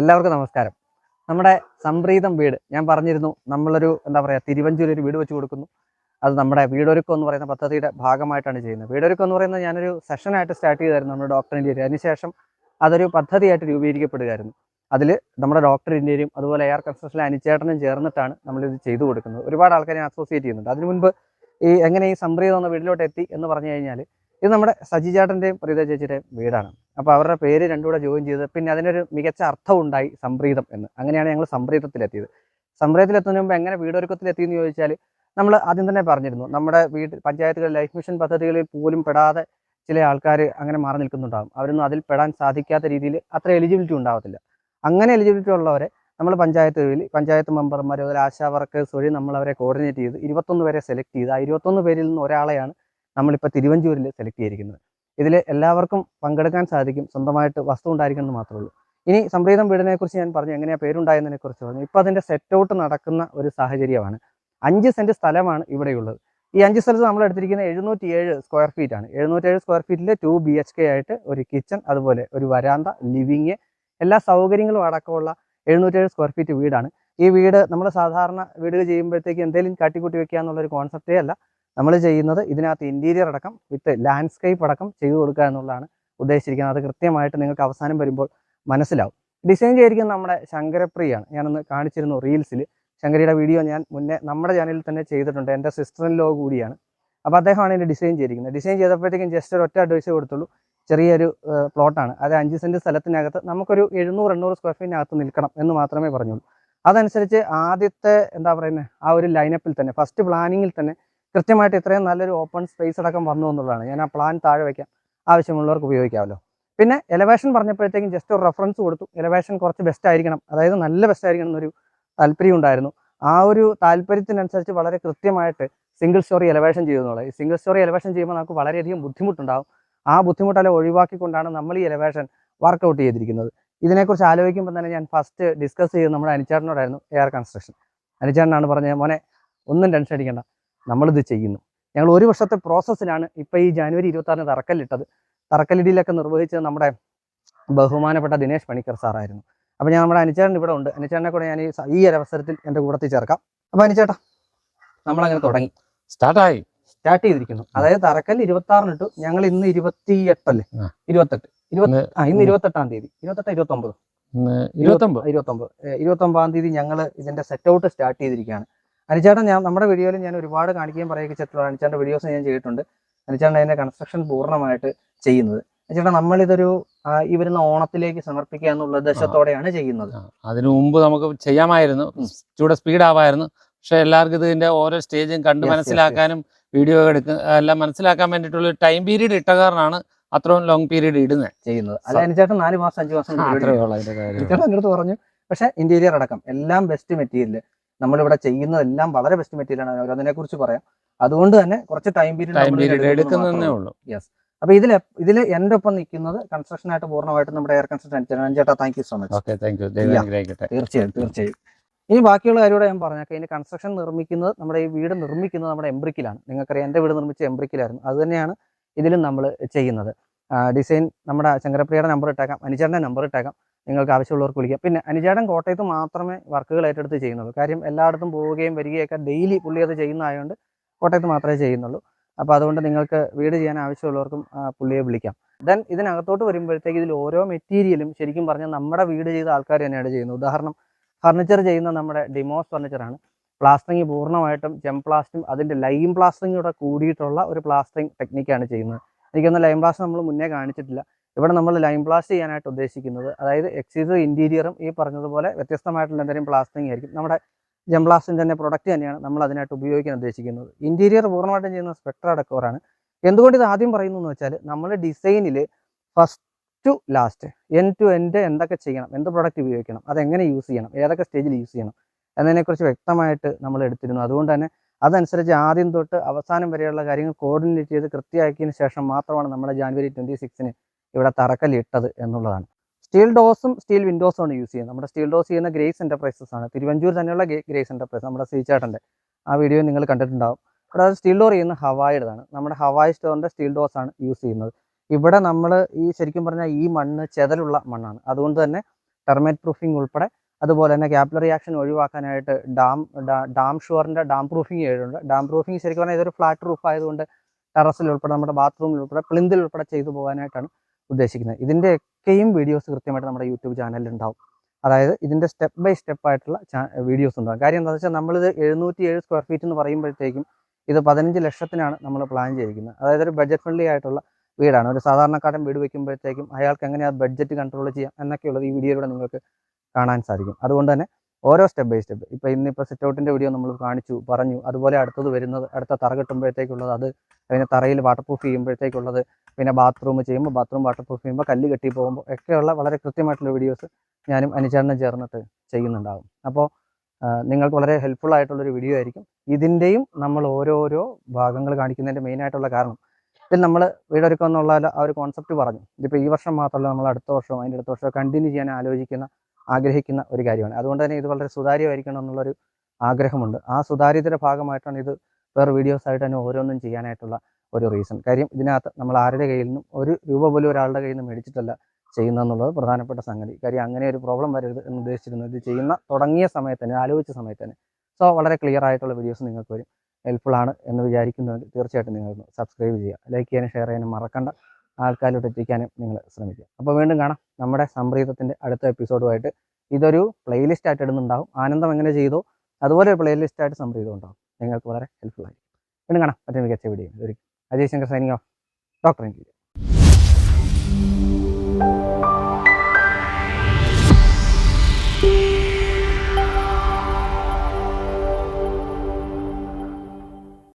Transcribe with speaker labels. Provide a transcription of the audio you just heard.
Speaker 1: എല്ലാവർക്കും നമസ്കാരം. നമ്മുടെ സംപ്രീതം വീട് ഞാൻ പറഞ്ഞിരുന്നു നമ്മളൊരു എന്താ പറയുക തിരുവഞ്ചൂർ ഒരു വീട് വെച്ച് കൊടുക്കുന്നു. അത് നമ്മുടെ വീടൊരുക്കം എന്ന് പറയുന്ന പദ്ധതിയുടെ ഭാഗമായിട്ടാണ് ചെയ്യുന്നത്. വീടൊരുക്കം എന്ന് പറയുന്നത് ഞാനൊരു സെഷനായിട്ട് സ്റ്റാർട്ട് ചെയ്തായിരുന്നു നമ്മുടെ ഡോക്ടർ ഇന്ത്യയിൽ അതിനുശേഷം അതൊരു പദ്ധതിയായിട്ട് രൂപീകരിക്കപ്പെടുകയായിരുന്നു. അതിൽ നമ്മുടെ ഡോക്ടർ ഇന്ത്യയും അതുപോലെ എയർ കൺസ്ട്രക്ഷനിലെ അനിച്ചേട്ടനും ചേർന്നിട്ടാണ് നമ്മളിത് ചെയ്തു കൊടുക്കുന്നത്. ഒരുപാട് ആൾക്കാരെ അസോസിയേറ്റ് ചെയ്യുന്നുണ്ട്. അതിനു മുൻപ് ഈ എങ്ങനെ ഈ സംപ്രീതം എന്ന വീട്ടിലോട്ട് എത്തി എന്ന് പറഞ്ഞു കഴിഞ്ഞാൽ ഇത് നമ്മുടെ സജി ചേട്ടന്റെയും പ്രീത ചേച്ചിയുടെയും വീടാണ്. അപ്പോൾ അവരുടെ പേര് രണ്ടും കൂടെ ജോയിൻ ചെയ്ത് പിന്നെ അതിനൊരു മികച്ച അർത്ഥം ഉണ്ടായി സംപ്രീതം എന്ന്. അങ്ങനെയാണ് ഞങ്ങൾ സംപ്രീതത്തിലെത്തിയത്. സംപ്രീതത്തിലെത്തുന്നതിന് മുമ്പ് എങ്ങനെ വീടൊരുക്കത്തിലെത്തി എന്ന് ചോദിച്ചാൽ നമ്മൾ ആദ്യം തന്നെ പറഞ്ഞിരുന്നു. നമ്മുടെ വീട് പഞ്ചായത്തുകൾ ലൈഫ് മിഷൻ പദ്ധതികളിൽ പോലും പെടാതെ ചില ആൾക്കാർ അങ്ങനെ മാറി നിൽക്കുന്നുണ്ടാകും അവരൊന്നും അതിൽ പെടാൻ സാധിക്കാത്ത രീതിയിൽ അത്ര എലിജിബിലിറ്റി ഉണ്ടാവത്തില്ല. അങ്ങനെ എലിജിബിലിറ്റി ഉള്ളവരെ നമ്മൾ പഞ്ചായത്ത് പഞ്ചായത്തുകളിൽ പഞ്ചായത്ത് മെമ്പർമാർ അതുപോലെ ആശാ വർക്കേഴ്സ് വഴി നമ്മൾ അവരെ കോർഡിനേറ്റ് ചെയ്ത് ഇരുപത്തൊന്ന് പേരെ സെലക്ട് ചെയ്ത് ആ ഇരുപത്തൊന്ന് പേരിൽ നിന്ന് ഒരാളെയാണ് നമ്മളിപ്പോൾ തിരുവഞ്ചൂരിൽ സെലക്ട് ചെയ്തിരിക്കുന്നത്. ഇതിൽ എല്ലാവർക്കും പങ്കെടുക്കാൻ സാധിക്കും സ്വന്തമായിട്ട് വസ്തു ഉണ്ടായിരിക്കണം എന്ന് മാത്രമേ ഉള്ളൂ. ഇനി സംപ്രീതം വീടിനെ കുറിച്ച് ഞാൻ പറഞ്ഞു എങ്ങനെയാണ് പേരുണ്ടായതിനെ കുറിച്ച് പറഞ്ഞു. ഇപ്പോൾ അതിന്റെ സെറ്റ് ഔട്ട് നടക്കുന്ന ഒരു സാഹചര്യമാണ്. അഞ്ച് സെന്റ് സ്ഥലമാണ് ഇവിടെയുള്ളത്. ഈ അഞ്ച് സ്ഥലത്ത് നമ്മൾ എടുത്തിരിക്കുന്ന എഴുന്നൂറ്റി ഏഴ് സ്ക്വയർ ഫീറ്റ് ആണ്. എഴുന്നൂറ്റി ഏഴ് സ്ക്വയർ ഫീറ്റിൽ ടു ബി എച്ച് കെ ആയിട്ട് ഒരു കിച്ചൺ അതുപോലെ ഒരു വരാന്ത ലിവിങ് എല്ലാ സൗകര്യങ്ങളും അടക്കമുള്ള എഴുന്നൂറ്റേഴ് സ്ക്വയർ ഫീറ്റ് വീടാണ്. ഈ വീട് നമ്മൾ സാധാരണ വീട് ചെയ്യുമ്പോഴത്തേക്ക് എന്തെങ്കിലും കാട്ടിക്കൂട്ടി വെക്കുക എന്നുള്ളൊരു കോൺസെപ്റ്റേ അല്ല. നമ്മൾ ചെയ്യുന്നത് ഇതിനകത്ത് ഇന്റീരിയർ അടക്കം വിത്ത് ലാൻഡ്സ്കേപ്പ് അടക്കം ചെയ്തു കൊടുക്കുക എന്നുള്ളതാണ് ഉദ്ദേശിച്ചിരിക്കുന്നത്. അത് കൃത്യമായിട്ട് നിങ്ങൾക്ക് അവസാനം വരുമ്പോൾ മനസ്സിലാവും. ഡിസൈൻ ചെയ്തിരിക്കുന്നത് നമ്മുടെ ശങ്കരപ്രിയാണ്. ഞാനൊന്ന് കാണിച്ചിരുന്നു റീൽസിൽ ശങ്കരിയുടെ വീഡിയോ ഞാൻ മുന്നേ നമ്മുടെ ചാനലിൽ തന്നെ ചെയ്തിട്ടുണ്ട്. എന്റെ സിസ്റ്റർ ഇൻ ലോ കൂടിയാണ്. അപ്പോൾ അദ്ദേഹമാണ് ഇതിന്റെ ഡിസൈൻ ചെയ്തിരിക്കുന്നത്. ഡിസൈൻ ചെയ്തപ്പോഴത്തേക്കും ജസ്റ്റ് ഒരു ഒറ്റ അഡ്വൈസ് കൊടുത്തുള്ളൂ. ചെറിയൊരു പ്ലോട്ടാണ് അത് അഞ്ച് സെന്റ് സ്ഥലത്തിനകത്ത് നമുക്കൊരു എഴുന്നൂറ് എണ്ണൂറ് സ്ക്വയർ ഫീറ്റിനകത്ത് നിൽക്കണം എന്ന് മാത്രമേ പറഞ്ഞുള്ളൂ. അതനുസരിച്ച് ആദ്യത്തെ എന്താ പറയുന്നത് ആ ഒരു ലൈനപ്പിൽ തന്നെ ഫസ്റ്റ് പ്ലാനിങ്ങിൽ തന്നെ കൃത്യമായിട്ട് ഇത്രയും നല്ലൊരു ഓപ്പൺ സ്പേസ് അടക്കം വന്നു എന്നുള്ളതാണ്. ഞാൻ ആ പ്ലാൻ താഴെ വയ്ക്കാം ആവശ്യമുള്ളവർക്ക് ഉപയോഗിക്കാമല്ലോ. പിന്നെ എലവേഷൻ പറഞ്ഞപ്പോഴത്തേക്കും ജസ്റ്റ് ഒരു റെഫറൻസ് കൊടുത്തു. എലവേഷൻ കുറച്ച് ബെസ്റ്റ് ആയിരിക്കണം. അതായത് നല്ല ബെസ്റ്റ് ആയിരിക്കണം എന്നൊരു താല്പര്യം ഉണ്ടായിരുന്നു. ആ ഒരു താല്പര്യത്തിനനുസരിച്ച് വളരെ കൃത്യമായിട്ട് സിംഗിൾ സ്റ്റോറി എലവേഷൻ ചെയ്യുന്നുള്ളത് ഈ സിംഗിൾ സ്റ്റോറി എലവേഷൻ ചെയ്യുമ്പോൾ നമുക്ക് വളരെയധികം ബുദ്ധിമുട്ടുണ്ടാകും ആ ബുദ്ധിമുട്ടെല്ലാം ഒഴിവാക്കിക്കൊണ്ടാണ് നമ്മൾ ഈ എലവേഷൻ വർക്കൗട്ട് ചെയ്തിരിക്കുന്നത്. ഇതിനെക്കുറിച്ച് ആലോചിക്കുമ്പോൾ തന്നെ ഞാൻ ഫസ്റ്റ് ഡിസ്കസ് ചെയ്ത് നമ്മുടെ അനിച്ചേട്ടനോടായിരുന്നു എയർ കൺസ്ട്രക്ഷൻ അനിച്ചേട്ടനാണ് പറഞ്ഞത് മോനെ ഒന്നും ടെൻഷൻ അടിക്കണ്ട. നമ്മളിത് ചെയ്യുന്നു. ഞങ്ങൾ ഒരു വർഷത്തെ പ്രോസസ്സിലാണ് ഇപ്പോൾ ഈ ജനുവരി ഇരുപത്താറിന് തറക്കല്ലിട്ടത്. തറക്കല്ലിടിയിലൊക്കെ നിർവഹിച്ചത് നമ്മുടെ ബഹുമാനപ്പെട്ട ദിനേശ് പണിക്കർ സാറായിരുന്നു. അപ്പോൾ ഞാൻ നമ്മുടെ അനിച്ചേട്ടൻ ഇവിടെ ഉണ്ട്. അനിച്ചേട്ടനെ കൂടെ ഞാൻ ഈ ഒരു അവസരത്തിൽ എന്റെ കൂടത്തിൽ ചേർക്കാം. അപ്പോൾ അനിച്ചേട്ടാ നമ്മളങ്ങനെ തുടങ്ങി.
Speaker 2: സ്റ്റാർട്ടായി.
Speaker 1: സ്റ്റാർട്ട് ചെയ്തിരിക്കുന്നു. അതായത് ആറിന് ഇട്ടു. ഞങ്ങൾ ഇന്ന് ഇരുപത്തി എട്ടല്ലേ. ഇരുപത്തെട്ട്. ഇരുപത്തി
Speaker 2: ഇന്ന്
Speaker 1: ആ ഇന്ന് ഇരുപത്തെട്ടാം തീയതി. ഇരുപത്തെട്ട് ഇരുപത്തി ഒമ്പത്
Speaker 2: ഇന്ന് ഇരുപത്തൊമ്പത്.
Speaker 1: ഇരുപത്തൊമ്പത്. ഇരുപത്തി ഒമ്പതാം തീയതി ഞങ്ങൾ ഇതിന്റെ സെറ്റ് ഔട്ട് സ്റ്റാർട്ട് ചെയ്തിരിക്കുകയാണ്. അനിച്ചേട്ടൻ ഞാൻ നമ്മുടെ വീഡിയോയിൽ ഞാൻ ഒരുപാട് കാണിക്കുകയും പറയുകയും ചെയ്തിട്ടുള്ള അനുചേട്ടന്റെ വീഡിയോസ് ഞാൻ ചെയ്തിട്ടുണ്ട്. അനുചേട്ടൻ അതിന്റെ കൺസ്ട്രക്ഷൻ പൂർണമായിട്ട് ചെയ്യുന്നത്. അനിച്ചേട്ടൻ നമ്മളിതൊരു ഈ വരുന്ന ഓണത്തിലേക്ക് സമർപ്പിക്കുക എന്നുള്ള ഉദ്ദേശത്തോടെയാണ് ചെയ്യുന്നത്.
Speaker 2: അതിനു മുമ്പ് നമുക്ക് ചെയ്യാമായിരുന്നു. ചൂടെ സ്പീഡ് ആവായിരുന്നു. പക്ഷെ എല്ലാവർക്കും ഇതിന്റെ ഓരോ സ്റ്റേജും കണ്ട് മനസ്സിലാക്കാനും വീഡിയോ എടുക്ക എല്ലാം മനസ്സിലാക്കാൻ വേണ്ടിയിട്ടുള്ള ടൈം പീരീഡ് ഇട്ട കാരണമാണ് അത്രയും ലോങ് പീരീഡ് ഇടുന്നത്
Speaker 1: ചെയ്യുന്നത്. അല്ല അനിച്ചേട്ടൻ നാല് മാസം അഞ്ച് മാസം
Speaker 2: അത്രേ ഉള്ളൂ അതിന്റെ കാര്യം.
Speaker 1: പറഞ്ഞു പക്ഷെ ഇന്റീരിയർ അടക്കം എല്ലാം ബെസ്റ്റ് മെറ്റീരിയൽ നമ്മളിവിടെ ചെയ്യുന്നതെല്ലാം വളരെ ബെസ്റ്റ് മെറ്റീരിയൽ ആണ്. ഓരോന്നിനെ കുറിച്ച് പറയാം. അതുകൊണ്ട് തന്നെ കുറച്ച് ടൈം പീരീഡ്
Speaker 2: എടുക്കുന്നതേ ഉള്ളൂ.
Speaker 1: അപ്പൊ ഇതിൽ ഇതിൽ എന്റെ ഒപ്പം നിൽക്കുന്നത് കൺസ്ട്രക്ഷൻ ആയിട്ട് പൂർണമായിട്ട് നമ്മുടെ എയർ കൺസ്ട്രക്ഷൻ ചേട്ടാ താങ്ക് യു സോ മച്ച് തീർച്ചയായും തീർച്ചയായും. ഇനി ബാക്കിയുള്ള കാര്യമൂടെ ഞാൻ പറഞ്ഞേക്കാം. ഇനി കൺസ്ട്രക്ഷൻ നിർമ്മിക്കുന്നത് നമ്മുടെ ഈ വീട് നിർമ്മിക്കുന്നത് നമ്മുടെ എംബ്രിക്കിലാണ് നിങ്ങൾക്കറിയാം എന്റെ വീട് നിർമ്മിച്ച എംബ്രിക്കിലായിരുന്നു അത് തന്നെയാണ് ഇതിലും നമ്മൾ ചെയ്യുന്നത്. ഡിസൈൻ നമ്മുടെ ശങ്കരപ്രിയയുടെ നമ്പർ ഇട്ടേക്കാം അനിചേട്ടന്റെ നമ്പർ ഇട്ടേക്കാം. നിങ്ങൾക്ക് ആവശ്യമുള്ളവർക്ക് വിളിക്കാം. പിന്നെ അനുചേടൻ കോട്ടയത്ത് മാത്രമേ വർക്കുകൾ ഏറ്റെടുത്ത് ചെയ്യുന്നുള്ളൂ. കാര്യം എല്ലായിടത്തും പോവുകയും വരികയൊക്കെ ഡെയിലി പുള്ളി അത് ചെയ്യുന്നതായതുകൊണ്ട് കോട്ടയത്ത് മാത്രമേ ചെയ്യുന്നുള്ളൂ. അപ്പോൾ അതുകൊണ്ട് നിങ്ങൾക്ക് വീട് ചെയ്യാൻ ആവശ്യമുള്ളവർക്കും പുള്ളിയെ വിളിക്കാം. ദെൻ ഇതിനകത്തോട്ട് വരുമ്പോഴത്തേക്ക് ഇതിൽ ഓരോ മെറ്റീരിയലും ശരിക്കും പറഞ്ഞാൽ നമ്മുടെ വീട് ചെയ്ത ആൾക്കാർ തന്നെയാണ് ചെയ്യുന്നത്. ഉദാഹരണം ഫർണിച്ചർ ചെയ്യുന്ന നമ്മുടെ ഡിമോസ് ഫർണിച്ചറാണ് പ്ലാസ്റ്ററിങ് പൂർണമായിട്ടും ജെം പ്ലാസ്റ്റും അതിന്റെ ലൈം പ്ലാസ്റ്ററിങ്ങോടെ കൂടിയിട്ടുള്ള ഒരു പ്ലാസ്റ്ററിങ് ടെക്നിക്കാണ് ചെയ്യുന്നത്. എനിക്കൊന്ന് ലൈം പ്ലാസ്റ്റർ നമ്മൾ മുന്നേ കാണിച്ചിട്ടില്ല. ഇവിടെ നമ്മൾ ലൈൻ പ്ലാസ്റ്റ് ചെയ്യാനായിട്ട് ഉദ്ദേശിക്കുന്നത് അതായത് എക്സീസ് ഇന്റീരിയറും ഈ പറഞ്ഞതുപോലെ വ്യത്യസ്തമായിട്ടുള്ള എന്തെങ്കിലും പ്ലാസ്റ്റിങ് ആയിരിക്കും. നമ്മുടെ ജംപ്ലാസ്റ്റിന്റെ തന്നെ പ്രൊഡക്റ്റ് തന്നെയാണ് നമ്മൾ അതിനായിട്ട് ഉപയോഗിക്കാൻ ഉദ്ദേശിക്കുന്നത്. ഇന്റീരിയർ പൂർണമായിട്ടും ചെയ്യുന്ന സ്പെക്ട്ര ഡെക്കോറാണ് എന്തുകൊണ്ട് ഇത് ആദ്യം പറയുന്നു എന്ന് വെച്ചാൽ നമ്മൾ ഡിസൈനിൽ first to last end to end എന്തൊക്കെ ചെയ്യണം എന്ത് പ്രൊഡക്റ്റ് ഉപയോഗിക്കണം അതെങ്ങനെ യൂസ് ചെയ്യണം ഏതൊക്കെ സ്റ്റേജിൽ യൂസ് ചെയ്യണം എന്നതിനെക്കുറിച്ച് വ്യക്തമായിട്ട് നമ്മൾ എടുത്തിരുന്നു. അതുകൊണ്ട് തന്നെ അതനുസരിച്ച് ആദ്യം തൊട്ട് അവസാനം വരെയുള്ള കാര്യങ്ങൾ കോർഡിനേറ്റ് ചെയ്ത് കൃത്യമാക്കിയതിന് ശേഷം മാത്രമാണ് നമ്മുടെ ജാനുവരി ട്വന്റി സിക്സിന് ഇവിടെ തറക്കല്ലിട്ടത് എന്നുള്ളതാണ്. സ്റ്റീൽ ഡോസും സ്റ്റീൽ വിൻഡോസും ആണ് യൂസ് ചെയ്യുന്നത്. നമ്മുടെ സ്റ്റീൽ ഡോസ് ചെയ്യുന്ന ഗ്രേസ് എന്റർപ്രൈസസ് ആണ്. തിരുവഞ്ചൂർ തന്നെയുള്ള ഗ്രേസ് എന്റർപ്രൈസ് നമ്മുടെ ശ്രീചേട്ടന്റെ ആ വീഡിയോ നിങ്ങൾ കണ്ടിട്ടുണ്ടാവും. ഇവിടെ സ്റ്റീൽ ഡോർ ചെയ്യുന്ന ഹവായുടേതാണ്. നമ്മുടെ ഹവായ് സ്റ്റോറിന്റെ സ്റ്റീൽ ഡോസ് ആണ് യൂസ് ചെയ്യുന്നത്. ഇവിടെ നമ്മൾ ഈ ശരിക്കും പറഞ്ഞാൽ ഈ മണ്ണ് ചെതലുള്ള മണ്ണാണ്. അതുകൊണ്ട് തന്നെ ടെർമേറ്റ് പ്രൂഫിംഗ് ഉൾപ്പെടെ അതുപോലെ തന്നെ ക്യാപ്ലർ ആക്ഷൻ ഒഴിവാക്കാനായിട്ട് ഡാം ഡാം ഷുവറിന്റെ ഡാം പ്രൂഫിംഗ് ചെയ്തിട്ടുണ്ട്. ഡാം പ്രൂഫിംഗ് ശരിക്കും പറഞ്ഞാൽ ഇതൊരു ഫ്ലാറ്റ് റൂഫ് ആയതുകൊണ്ട് ടെറസിൽ ഉൾപ്പെടെ നമ്മുടെ ബാത്റൂമിൽ ഉൾപ്പെടെ പ്ലിന്തിൽ ഉൾപ്പെടെ ചെയ്തു പോകാനായിട്ടാണ് ഉദ്ദേശിക്കുന്നത്. ഇതിന്റെയൊക്കെയും വീഡിയോസ് കൃത്യമായിട്ട് നമ്മുടെ യൂട്യൂബ് ചാനലിൽ ഉണ്ടാവും. അതായത് ഇതിന്റെ സ്റ്റെപ്പ് ബൈ സ്റ്റെപ്പ് ആയിട്ടുള്ള വീഡിയോസ് ഉണ്ടാകും കാര്യം എന്താണെന്ന് വെച്ചാൽ നമ്മളിത് എഴുന്നൂറ്റി ഏഴ് സ്ക്വയർ ഫീറ്റ് എന്ന് പറയുമ്പോഴത്തേക്കും ഇത് പതിനഞ്ച് ലക്ഷത്തിനാണ് നമ്മൾ പ്ലാൻ ചെയ്തിരിക്കുന്നത്. അതായത് ഒരു ബഡ്ജറ്റ് ഫ്രണ്ട്ലി ആയിട്ടുള്ള വീടാണ്. ഒരു സാധാരണക്കാരൻ വീട് വയ്ക്കുമ്പോഴത്തേക്കും അയാൾക്ക് എങ്ങനെ ആ ബഡ്ജറ്റ് കൺട്രോൾ ചെയ്യാം എന്നൊക്കെയുള്ളത് ഈ വീഡിയോയിലൂടെ നിങ്ങൾക്ക് കാണാൻ സാധിക്കും. അതുകൊണ്ട് തന്നെ ഓരോ സ്റ്റെപ്പ് ബൈ സ്റ്റെപ്പ്. ഇപ്പോൾ ഇന്നിപ്പോ സിറ്റ് ഔട്ടിന്റെ വീഡിയോ നമ്മൾ കാണിച്ചു പറഞ്ഞു അതുപോലെ അടുത്തത് വരുന്നത് അടുത്ത തറ കെട്ടുമ്പോഴത്തേക്കുള്ളത് അത് അതിന് തറയിൽ വാട്ടർ പ്രൂഫ് ചെയ്യുമ്പോഴത്തേക്കുള്ളത് പിന്നെ ബാത്റൂം ചെയ്യുമ്പോൾ ബാത്റൂം വാട്ടർ പ്രൂഫ് ചെയ്യുമ്പോൾ കല്ല് കെട്ടി പോകുമ്പോൾ ഒക്കെയുള്ള വളരെ കൃത്യമായിട്ടുള്ള വീഡിയോസ് ഞാനും അനുചരണം ചേർന്നിട്ട് ചെയ്യുന്നുണ്ടാകും അപ്പോൾ നിങ്ങൾക്ക് വളരെ ഹെൽപ്ഫുൾ ആയിട്ടുള്ളൊരു വീഡിയോ ആയിരിക്കും. ഇതിന്റെയും നമ്മൾ ഓരോരോ ഭാഗങ്ങൾ കാണിക്കുന്നതിന്റെ മെയിൻ ആയിട്ടുള്ള കാരണം ഇതിൽ നമ്മൾ വീടൊരുക്കം എന്നുള്ള ആ ഒരു കോൺസെപ്റ്റ് പറഞ്ഞു. ഇതിപ്പോൾ ഈ വർഷം മാത്രമല്ല നമ്മൾ അടുത്ത വർഷം അതിന്റെ അടുത്ത വർഷം കണ്ടിന്യൂ ചെയ്യാൻ ആലോചിക്കുന്ന ആഗ്രഹിക്കുന്ന ഒരു കാര്യമാണ്. അതുകൊണ്ട് തന്നെ ഇത് വളരെ സുതാര്യമായിരിക്കണം എന്നുള്ളൊരു ആഗ്രഹമുണ്ട്. ആ സുതാര്യതയുടെ ഭാഗമായിട്ടാണ് ഇത് വേറെ വീഡിയോസ് ആയിട്ട് തന്നെ ഓരോന്നും ചെയ്യാനായിട്ടുള്ള ഒരു റീസൺ കാര്യം ഇതിനകത്ത് നമ്മൾ ആരുടെ കയ്യിൽ നിന്നും ഒരു രൂപ പോലും ഒരാളുടെ കയ്യിൽ നിന്ന് മേടിച്ചിട്ടല്ല ചെയ്യുന്നതെന്നുള്ളത് പ്രധാനപ്പെട്ട സംഗതി. കാര്യം അങ്ങനെ ഒരു പ്രോബ്ലം വരരുത് എന്ന് ഉദ്ദേശിച്ചിരുന്നു ഇത് ചെയ്യുന്ന തുടങ്ങിയ സമയത്ത് തന്നെ ആലോചിച്ച സമയത്ത് തന്നെ. സോ വളരെ ക്ലിയർ ആയിട്ടുള്ള വീഡിയോസ് നിങ്ങൾക്ക് വരും. ഹെൽപ്ഫുൾ ആണ് എന്ന് വിചാരിക്കുന്നുവെങ്കിൽ തീർച്ചയായിട്ടും നിങ്ങൾ സബ്സ്ക്രൈബ് ചെയ്യുക. ലൈക്ക് ചെയ്യാനും ഷെയർ ചെയ്യാനും മറക്കണ്ട. ആൾക്കാരിലോട്ട് എത്തിക്കാനും നിങ്ങൾ ശ്രമിക്കുക. അപ്പോൾ വീണ്ടും കാണാം നമ്മുടെ സംപ്രീതത്തിന്റെ അടുത്ത എപ്പിസോഡുമായിട്ട് ഇതൊരു പ്ലേലിസ്റ്റ് ആയിട്ട് ഇടുന്നുണ്ടാവും. ആനന്ദം എങ്ങനെ ചെയ്തോ? അതുപോലെ ഒരു പ്ലേലിസ്റ്റ് ആയിട്ട് സംപ്രീതം ഉണ്ടാവും. നിങ്ങൾക്ക് വളരെ ഹെൽപ്ഫുൾ ആയിരിക്കും. വീണ്ടും കാണാം മറ്റൊരു മികച്ച വീഡിയോ ഒരു Ajay Shankar signing off doctor N